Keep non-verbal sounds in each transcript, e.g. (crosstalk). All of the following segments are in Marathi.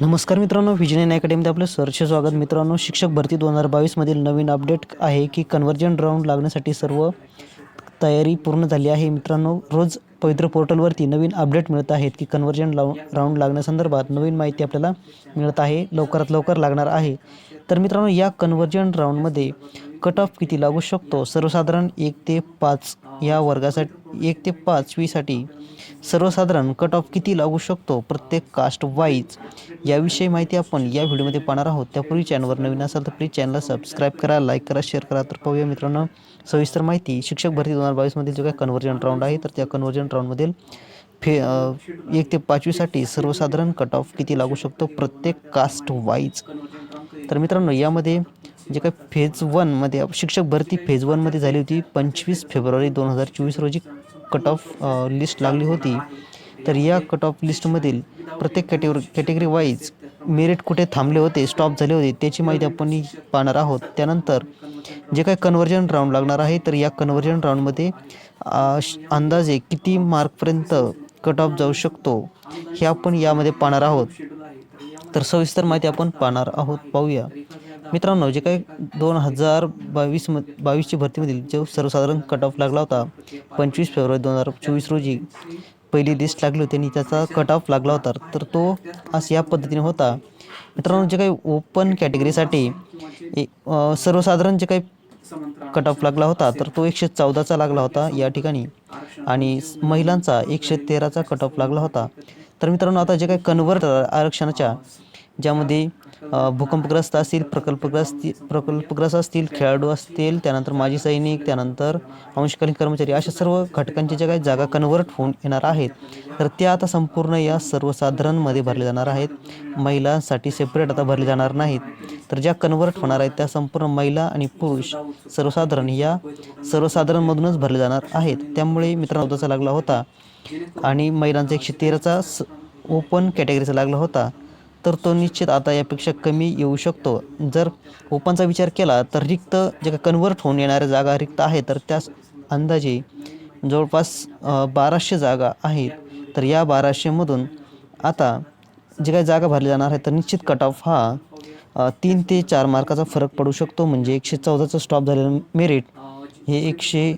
नमस्कार मित्रांनो. विजयन अकॅडमीमध्ये आपलं सरचे स्वागत. मित्रांनो शिक्षक भरती दोन हजार बावीसमधील नवीन अपडेट आहे की कन्व्हर्जन राऊंड लागण्यासाठी सर्व तयारी पूर्ण झाली आहे. मित्रांनो रोज पवित्र पोर्टलवरती नवीन अपडेट मिळत आहेत की कन्व्हर्जन लाव राऊंड लागण्यासंदर्भात नवीन माहिती आपल्याला मिळत आहे लवकरात लवकर लागणार आहे. तर मित्रांनो या कन्व्हर्जन राऊंडमध्ये कट ऑफ किती लागू शकतो? सर्वसाधारण एक ते पाच या वर्गासाठी एक ते पाचवीसाठी सर्वसाधारण कट ऑफ किती लागू शकतो? प्रत्येक कास्ट वाईज याविषयी माहिती आपण या व्हिडिओमध्ये पाहणार आहोत. त्यापूर्वी चॅनलवर नवीन असाल तर प्लीज चॅनलला सबस्क्राईब करा लाईक करा शेअर करा. तर पाहूया मित्रांनो सविस्तर माहिती. शिक्षक भरती दोन हजार बावीसमधील जो काही कन्व्हर्जन राऊंड आहे तर त्या कन्व्हर्जन राऊंडमधील फे एक ते पाचवीसाठी सर्वसाधारण कट ऑफ किती लागू शकतो? प्रत्येक कास्ट वाईज तर मित्रांनो यामध्ये जे काय फेज वनमध्ये शिक्षक भरती फेज वनमध्ये झाली होती पंचवीस फेब्रुवारी दोन हजार चोवीस रोजी कट ऑफ लिस्ट लागली होती. तर या कट ऑफ लिस्टमधील प्रत्येक कॅटेगरी कॅटेगरी वाईज मेरिट कुठे थांबले होते स्टॉप झाले होते त्याची माहिती आपण पाहणार आहोत. त्यानंतर जे काही कन्वर्जन राऊंड लागणार आहे तर या कन्व्हर्जन राऊंडमध्ये श- अंदाजे किती मार्कपर्यंत कट ऑफ जाऊ शकतो हे आपण यामध्ये पाहणार आहोत. तर सविस्तर माहिती आपण पाहणार आहोत पाहूया. मित्रांनो जे काही दोन हजार बावीस म बावीसची भरतीमधील जो सर्वसाधारण कट ऑफ लागला होता पंचवीस फेब्रुवारी दोन हजार चोवीस रोजी पहिली लिस्ट लागली होती आणि त्याचा कट ऑफ लागला होता तर तो असं या पद्धतीने होता. मित्रांनो जे काही ओपन कॅटेगरीसाठी ए- सर्वसाधारण जे काही कट ऑफ लागला होता तर तो एकशे चौदाचा लागला होता या ठिकाणी आणि महिलांचा एकशे तेराचा कट ऑफ लागला होता. तर मित्रांनो आता जे काही कन्वर्टर आरक्षणाच्या ज्यामध्ये भूकंपग्रस्त असतील प्रकल्पग्रस्त प्रकल्पग्रस्त असतील खेळाडू असतील त्यानंतर माजी सैनिक त्यानंतर अंशकालीन कर्मचारी अशा सर्व घटकांच्या ज्या काही जागा कन्वर्ट होऊन येणार आहेत तर त्या आता संपूर्ण या सर्वसाधारणमध्ये भरल्या जाणार आहेत. महिलांसाठी सेपरेट आता भरले जाणार नाहीत. तर ज्या कन्वर्ट होणार आहेत त्या संपूर्ण महिला आणि पुरुष सर्वसाधारण या सर्वसाधारणमधूनच भरले जाणार आहेत. त्यामुळे मित्रांनो लागला होता आणि महिलांचा एकशे तेराचा स ओपन कॅटेगरीचा लागला होता. तर तो निश्चित आता यापेक्षा कमी येऊ शकतो. जर ओपनचा विचार केला तर रिक्त जे का कन्वर्ट होऊन येणाऱ्या जागा रिक्त आहेत तर त्या अंदाजे जवळपास बाराशे जागा आहेत. तर या बाराशेमधून आता जे काही जागा भरल्या जाणार आहे तर निश्चित कट ऑफ हा तीन ते चार मार्काचा फरक पडू शकतो. म्हणजे एकशे चौदाचं स्टॉप झालेलं मेरिट हे एकशे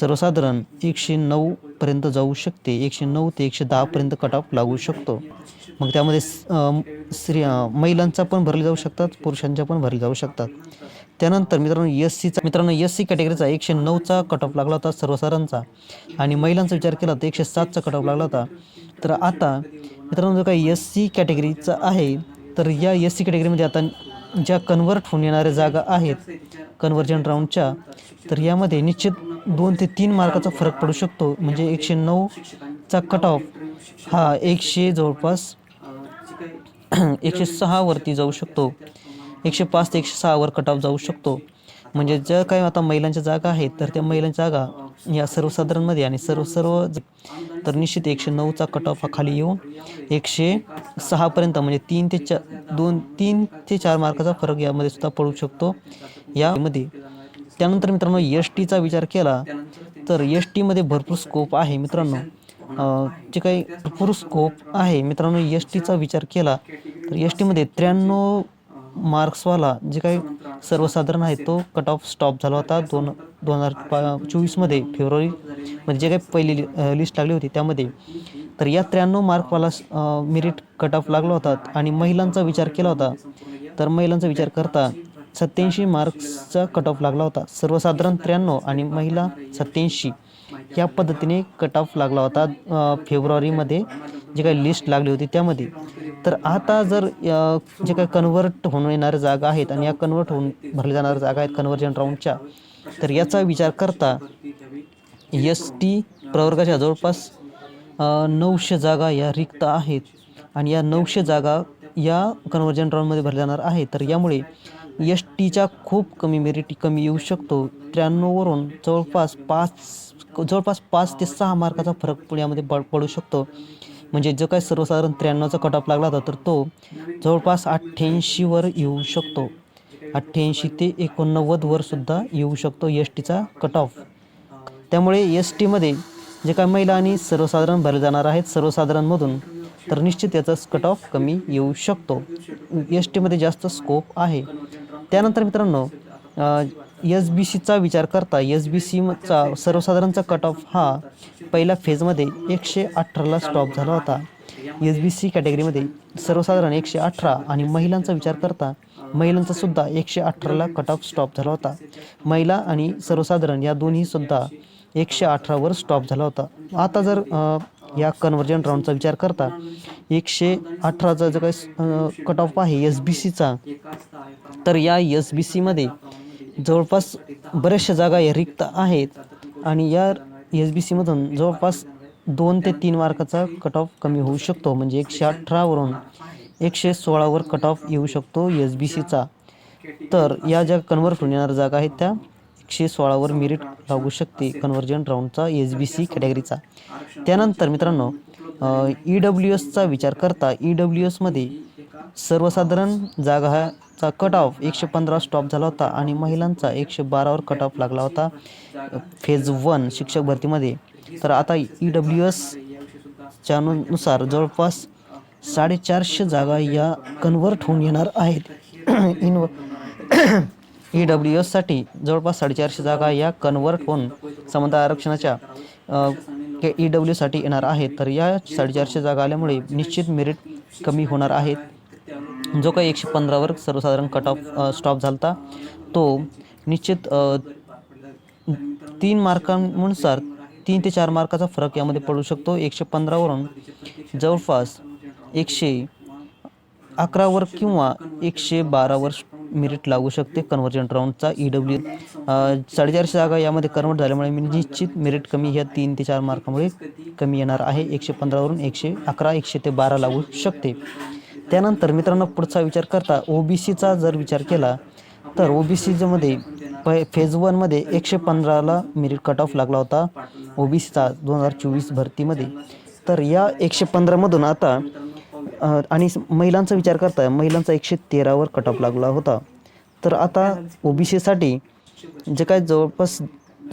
सर्वसाधारण एकशे नऊपर्यंत जाऊ शकते. एकशे नऊ ते एकशे दहापर्यंत कट ऑफ लागू शकतो. मग त्यामध्ये स्त्री महिलांचा पण भरले जाऊ शकतात पुरुषांच्या पण भरले जाऊ शकतात. त्यानंतर मित्रांनो एस सीचा मित्रांनो एस सी कॅटेगरीचा एकशे नऊचा कट ऑफ लागला होता सर्वसाधारणचा. आणि महिलांचा विचार केला तर एकशे सातचा कट ऑफ लागला होता. तर आता मित्रांनो जो काही एस सी कॅटेगरीचा आहे तर या एस सी कॅटेगरीमध्ये आता ज्या कन्वर्ट होऊन येणाऱ्या जागा आहेत कन्व्हर्जन राऊंडच्या तर यामध्ये निश्चित दोन ते तीन मार्काचा फरक पडू शकतो. म्हणजे एकशे नऊचा कट ऑफ हा एकशे जवळपास (clears throat) एकशे सहावरती जाऊ शकतो. एकशे पाच ते एकशे सहावर कट ऑफ जाऊ शकतो. म्हणजे ज्या काही आता महिलांच्या जागा आहेत तर त्या महिलांच्या जागा या सर्वसाधारणमध्ये आणि सर्व सर्व तर निश्चित एकशे नऊचा कट ऑफ हा खाली येऊन एकशे सहापर्यंत म्हणजे तीन ते चार दोन तीन ते चार मार्काचा फरक यामध्ये सुद्धा पडू शकतो. यामध्ये त्यानंतर मित्रांनो एस टीचा विचार केला तर एस टीमध्ये भरपूर स्कोप आहे मित्रांनो. जे काही भरपूर स्कोप आहे मित्रांनो एस टीचा विचार केला तर एस टीमध्ये त्र्याण्णव मार्क्सवाला जे काही सर्वसाधारण आहे तो कट ऑफ स्टॉप झाला होता दोन दोन हजार पा चोवीसमध्ये फेब्रुवारी म्हणजे जे काही पहिली लिस्ट लागली होती त्यामध्ये. तर या त्र्याण्णव मार्कवाला मेरिट कट ऑफ लागला होता आणि महिलांचा विचार केला होता. तर महिलांचा विचार करता सत्याऐंशी मार्क्सचा कट ऑफ लागला होता. सर्वसाधारण त्र्याण्णव आणि महिला सत्याऐंशी या पद्धतीने कट ऑफ लागला होता फेब्रुवारीमध्ये जे काही लिस्ट लागली होती त्यामध्ये. तर आता जर जे काही कन्वर्ट होऊन येणाऱ्या जागा आहेत आणि या कन्वर्ट होऊन भरल्या जाणाऱ्या जागा आहेत कन्व्हर्जन राऊंडच्या तर याचा विचार करता एस टी प्रवर्गाच्या जवळपास नऊशे जागा या रिक्त आहेत. आणि या नऊशे जागा या कन्व्हर्जन राऊंडमध्ये भरल्या जाणार आहे तर यामुळे एस टीच्या खूप कमी मेरिट कमी येऊ शकतो. त्र्याण्णववरून जवळपास पाच जवळपास पाच ते सहा मार्काचा फरक पुण्यामध्ये पड पडू शकतो. म्हणजे जो काय सर्वसाधारण त्र्याण्णवचा कट ऑफ लागला होता तर तो जवळपास अठ्ठ्याऐंशीवर येऊ शकतो. अठ्ठ्याऐंशी ते एकोणनव्वदवर सुद्धा येऊ शकतो एस टीचा कट ऑफ त्यामुळे एस टीमध्ये जे काय महिला आणि सर्वसाधारण भरले जाणार आहेत सर्वसाधारणमधून तर निश्चित याचा कट ऑफ कमी येऊ शकतो. एस टीमध्ये जास्त स्कोप आहे. त्यानंतर मित्रांनो एस बी सीचा विचार करता एस बी सीचा सर्वसाधारणचा कट ऑफ हा पहिल्या फेजमध्ये एकशे अठराला स्टॉप झाला होता. एस बी सी कॅटेगरीमध्ये सर्वसाधारण एकशे अठरा आणि महिलांचा विचार करता महिलांचा सुद्धा एकशे अठराला कट ऑफ स्टॉप झाला होता. महिला आणि सर्वसाधारण या दोन्हीसुद्धा एकशे अठरावर स्टॉप झाला होता. आता जर या कन्व्हर्जन राऊंडचा विचार करता एकशे अठराचा जो काही कट ऑफ आहे एस बी सीचा तर या एस बी सीमध्ये जवळपास बऱ्याचशा जागा या रिक्त आहेत आणि या एस बी सीमधून जवळपास दोन ते तीन मार्काचा कट ऑफ कमी होऊ शकतो. म्हणजे एकशे अठरावरून एकशे सोळावर कट ऑफ येऊ शकतो एस बी सीचा तर या ज्या कन्वर्ट होऊन येणाऱ्या जागा आहेत त्या एकशे सोळावर मेरिट लागू शकते कन्व्हर्जन राऊंडचा एस बी सी कॅटेगरीचा त्यानंतर मित्रांनो ई डब्ल्यू एसचा विचार करता ई डब्ल्यू एसमध्ये सर्वसाधारण जागाचा कट ऑफ एकशे पंधरा स्टॉप झाला होता आणि महिलांचा एकशे बारावर कट ऑफ लागला होता. फेज वन शिक्षक भरतीमध्ये तर आता ई डब्ल्यू एसच्या नुसार जवळपास साडेचारशे जागा या कन्वर्ट होऊन येणार आहेत. (clears throat) इन ई डब्ल्यू एससाठी जवळपास साडेचारशे जागा या कन्वर्ट होऊन समांतर आरक्षणाच्या ई डब्ल्यूसाठी येणार आहेत. तर या साडेचारशे जागा आल्यामुळे निश्चित मेरिट कमी होणार आहेत जो काही एकशे पंधरावर सर्वसाधारण कट ऑफ स्टॉप झाला तो निश्चित तीन मार्कांनुसार तीन ते चार मार्काचा फरक यामध्ये पडू शकतो. एकशे पंधरावरून जवळपास एकशे अकरावर किंवा एकशे बारावर मेरिट लागू शकते. कन्व्हर्जंट राऊंडचा ई डब्ल्यू साडेचारशे जागा यामध्ये कन्वर्ट झाल्यामुळे मी निश्चित मेरिट कमी ह्या तीन ते चार मार्कामुळे कमी येणार आहे. एकशे पंधरावरून एकशे अकरा एकशे ते बारा लागू शकते. त्यानंतर मित्रांनो पुढचा विचार करता ओ बी सीचा जर विचार केला तर ओ बी सीमध्ये प फेज वनमध्ये एकशे पंधराला मेरिट कट ऑफ लागला होता. ओ बी सीचा दोन हजार चोवीस भरतीमध्ये. तर या एकशे पंधरामधून आता आणि महिलांचा विचार करता महिलांचा एकशे तेरावर कटअप लागला होता. तर आता ओ बी सीसाठी जे काय जवळपास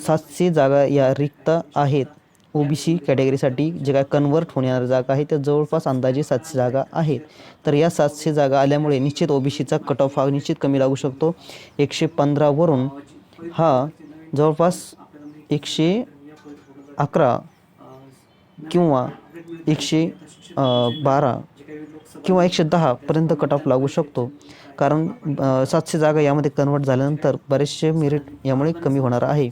सातशे जागा या रिक्त आहेत ओ बी सी कॅटेगरीसाठी जे काय कन्वर्ट होणाऱ्या जागा आहे त्या जवळपास अंदाजे सातशे जागा आहेत. तर या सातशे जागा आल्यामुळे निश्चित ओ बी सीचा कट ऑफ हा निश्चित कमी लागू शकतो. एकशे पंधरावरून हा जवळपास एकशे अकरा किंवा एकशे बारा किंवा एकशे दहापर्यंत कट ऑफ लागू शकतो. कारण सातशे जागा यामध्ये कन्वर्ट झाल्यानंतर बरेचसे मेरिट यामुळे कमी होणार आहे.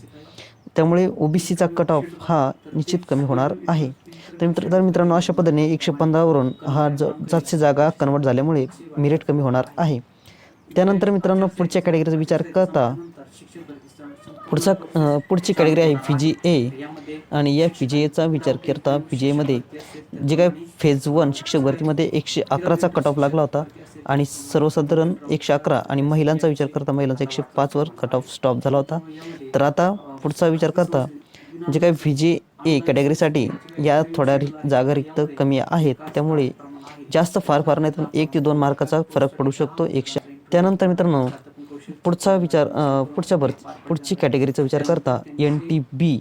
त्यामुळे ओ बी सीचा कट ऑफ हा निश्चित कमी होणार आहे. तर मित्र तर मित्रांनो अशा पद्धतीने एकशे पंधरावरून हा ज सातशे जागा कन्वर्ट झाल्यामुळे मेरिट कमी होणार आहे. त्यानंतर मित्रांनो पुढच्या कॅटेगरीचा विचार करता पुढचा पुढची कॅटेगरी आहे पी जी ए आणि या पी जी एचा विचार करता पी जी एमध्ये जे काय फेज वन शिक्षक भरतीमध्ये एकशे अकराचा कट ऑफ लागला होता आणि सर्वसाधारण एकशे अकरा आणि महिलांचा विचार करता महिलांचा एकशे पाचवर कट ऑफ स्टॉप झाला होता. तर आता पुढचा विचार करता जे काय व्ही जी ए कॅटेगरीसाठी या थोड्या जागा रिक्त कमी आहेत. त्यामुळे जास्त फार फार नाही तर एक ते दोन मार्काचा फरक पडू शकतो. एकशे त्यानंतर मित्रांनो पुढचा विचार पुढच्या भर पुढची कॅटेगरीचा विचार करता N T B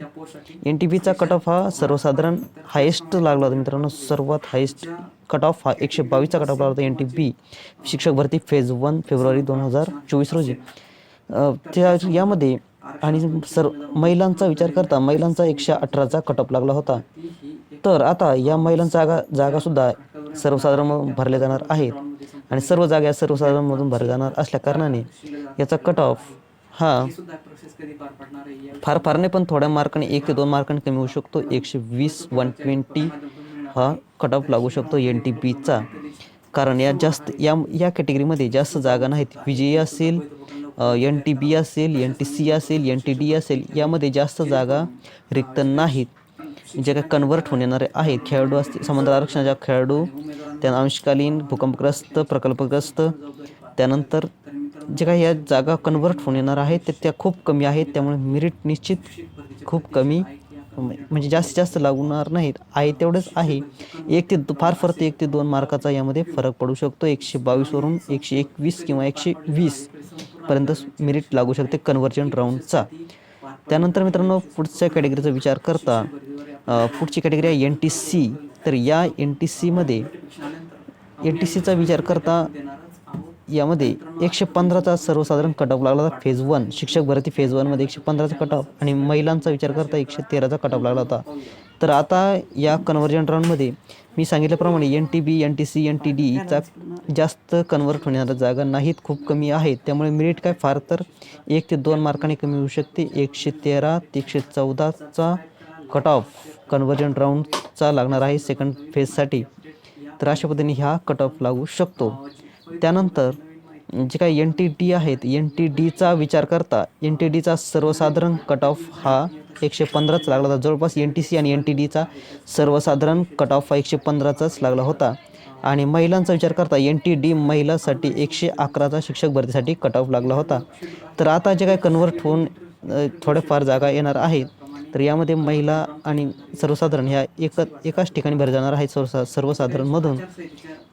N T बीचा कट ऑफ हा सर्वसाधारण हायेस्ट लागला होता मित्रांनो. सर्वात हायेस्ट कट ऑफ हा एकशे बावीसचा कट ऑफ लागला होता एन टी बी शिक्षक भरती फेज वन फेब्रुवारी दोन हजार चोवीस रोजी. त्या यामध्ये आणि सर महिलांचा विचार करता महिलांचा एकशे अठराचा कट ऑफ लागला होता. तर आता या महिलांचा जागा जागासुद्धा सर्वसाधारण भरल्या जाणार आहेत. आणि सर्व जागा सर्वसाधारणमधून भरल्या जाणार असल्या कारणाने याचा कट ऑफ हा. फार फार नाही पण थोड्या मार्काने एक ते दोन मार्काने कमी होऊ शकतो. एकशे वीस वन ट्वेंटी हा कट ऑफ लागू शकतो एन टी बीचा कारण या जास्त या या कॅटेगरीमध्ये जास्त जागा नाहीत. जी असेल एन टी बी असेल एन टी सी असेल एन टी डी असेल यामध्ये जास्त जागा रिक्त नाहीत. जे काही कन्वर्ट होऊन येणारे आहेत खेळाडू असतील समांतर आरक्षणाच्या खेळाडू त्यांना अंशकालीन भूकंपग्रस्त प्रकल्पग्रस्त त्यानंतर जे काही या जागा कन्वर्ट होऊन येणार आहेत ते त्या खूप कमी आहेत त्यामुळे मेरिट निश्चित खूप कमी म्हणजे जास्तीत जास्त लागणार नाहीत आहे तेवढंच आहे. एक ते फार फार ते एक ते दोन मार्काचा यामध्ये फरक पडू शकतो एकशे बावीसवरून एकशे एकवीस किंवा एकशे वीस पर्यंत मेरिट लागू शकते कन्व्हर्जन राऊंडचा त्यानंतर मित्रांनो पुढच्या कॅटेगरीचा विचार करता पुढची कॅटेगरी आहे एन टी सी तर या एन टी सीमध्ये एन टी सीचा विचार करता यामध्ये एकशे पंधराचा सर्वसाधारण कट ऑफ लागला होता. फेज वन शिक्षक भरती फेज वनमध्ये एकशे पंधराचा कट ऑफ आणि महिलांचा विचार करता एकशे तेराचा कट ऑफ लागला होता. तर आता या कन्व्हर्जन राऊंडमध्ये मी सांगितल्याप्रमाणे N T B N T C N T डीचा जास्त कन्वर्ट होणाऱ्या जागा नाहीत खूप कमी आहेत. त्यामुळे मेरिट काय? फार तर एक ते दोन मार्काने कमी होऊ शकते. एकशे तेरा ते एकशे चौदाचा कट ऑफ कन्व्हर्जन राऊंडचा लागणार आहे सेकंड फेजसाठी तर अशा पद्धतीने ह्या कट ऑफ लागू शकतो. त्यानंतर जे काही एन टी डी आहेत एन टी डीचा विचार करता एन टी डीचा सर्वसाधारण कट ऑफ हा एकशे पंधराच लागला होता. जवळपास एन टी सी आणि एन टी डीचा सर्वसाधारण कट ऑफ हा एकशे पंधराचाच लागला होता. आणि महिलांचा विचार करता एन टी डी महिलासाठी एकशे अकराचा शिक्षक भरतीसाठी कट ऑफ लागला होता. तर आता जे काही कन्वर्ट होऊन थोडेफार थोड्याफार जागा येणार आहेत तर यामध्ये महिला आणि सर्वसाधारण ह्या एक एकाच ठिकाणी भर जाणार आहेत सर्वसा सर्वसाधारणमधून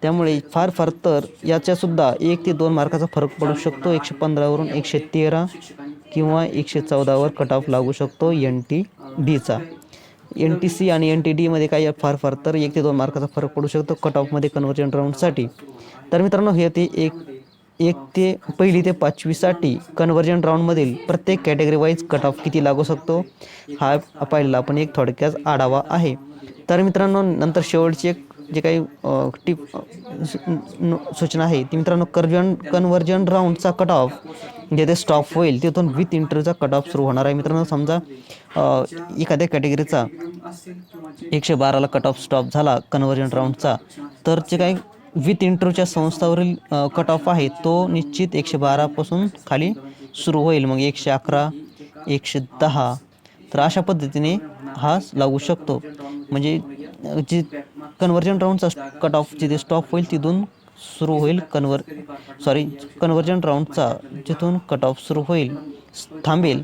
त्यामुळे फार फार तर याच्यासुद्धा एक ते दोन मार्काचा फरक पडू शकतो. एकशे पंधरावरून एकशे तेरा किंवा एकशे चौदावर कट ऑफ लागू शकतो एन टी डीचा एन टी सी आणि एन टी डीमध्ये काही फार फार तर एक ते दोन मार्काचा फरक पडू शकतो कट ऑफमध्ये कन्व्हर्जन राऊंडसाठी तर मित्रांनो हे ते एक एक ते पहिली ते पाचवीसाठी कन्व्हर्जन राऊंडमधील प्रत्येक कॅटेगरी वाईज कट ऑफ किती लागू शकतो हा पाहिलेला आपण एक थोडक्यात आढावा आहे. तर मित्रांनो नंतर शेवटची एक जे काही टिप सु- सूचना आहे ती मित्रांनो कर्जन कन्व्हर्जन राऊंडचा कट ऑफ जेथे स्टॉप होईल तिथून विथ इंटरव्ह्यूचा कट ऑफ सुरू होणार आहे. मित्रांनो समजा एखाद्या कॅटेगरीचा एकशे बाराला कट ऑफ स्टॉप झाला कन्व्हर्जन राऊंडचा तर जे काही विथ इंटरच्या संस्थावरील कट ऑफ आहे तो निश्चित एकशे बारापासून खाली सुरू होईल. मग एकशे अकरा एकशे दहा. तर अशा पद्धतीने हा लागू शकतो. म्हणजे जी कन्व्हर्जन राऊंडचा कट ऑफ जिथे स्टॉप होईल तिथून सुरू होईल कन्व्हर सॉरी कन्व्हर्जन राऊंडचा जिथून कट ऑफ सुरू होईल थांबेल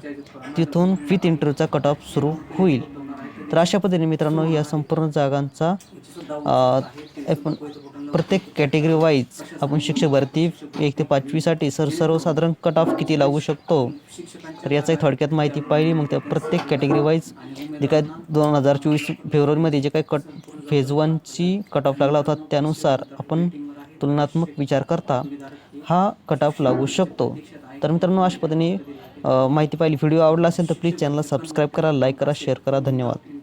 तिथून विथ इंटरचा कट ऑफ सुरू होईल. तर अशा पद्धतीने मित्रांनो या संपूर्ण जागांचा आपण प्रत्येक कॅटेगरी वाईज आपण शिक्षक भरती एक ते पाचवीसाठी सर सर्वसाधारण कट ऑफ किती लागू शकतो? तर याचाही थोडक्यात माहिती पाहिली. मग त्या प्रत्येक कॅटेगरी वाईज जे काय दोन हजार चोवीस फेब्रुवारीमध्ये जे काही कट फेज वनची कट ऑफ लागला होता त्यानुसार आपण तुलनात्मक विचार करता हा कट ऑफ लागू शकतो. तर मित्रांनो अशा पद्धतीने माहिती पाहिली. व्हिडिओ आवडला असेल तर प्लीज चॅनलला सबस्क्राईब करा लाईक करा शेअर करा. धन्यवाद.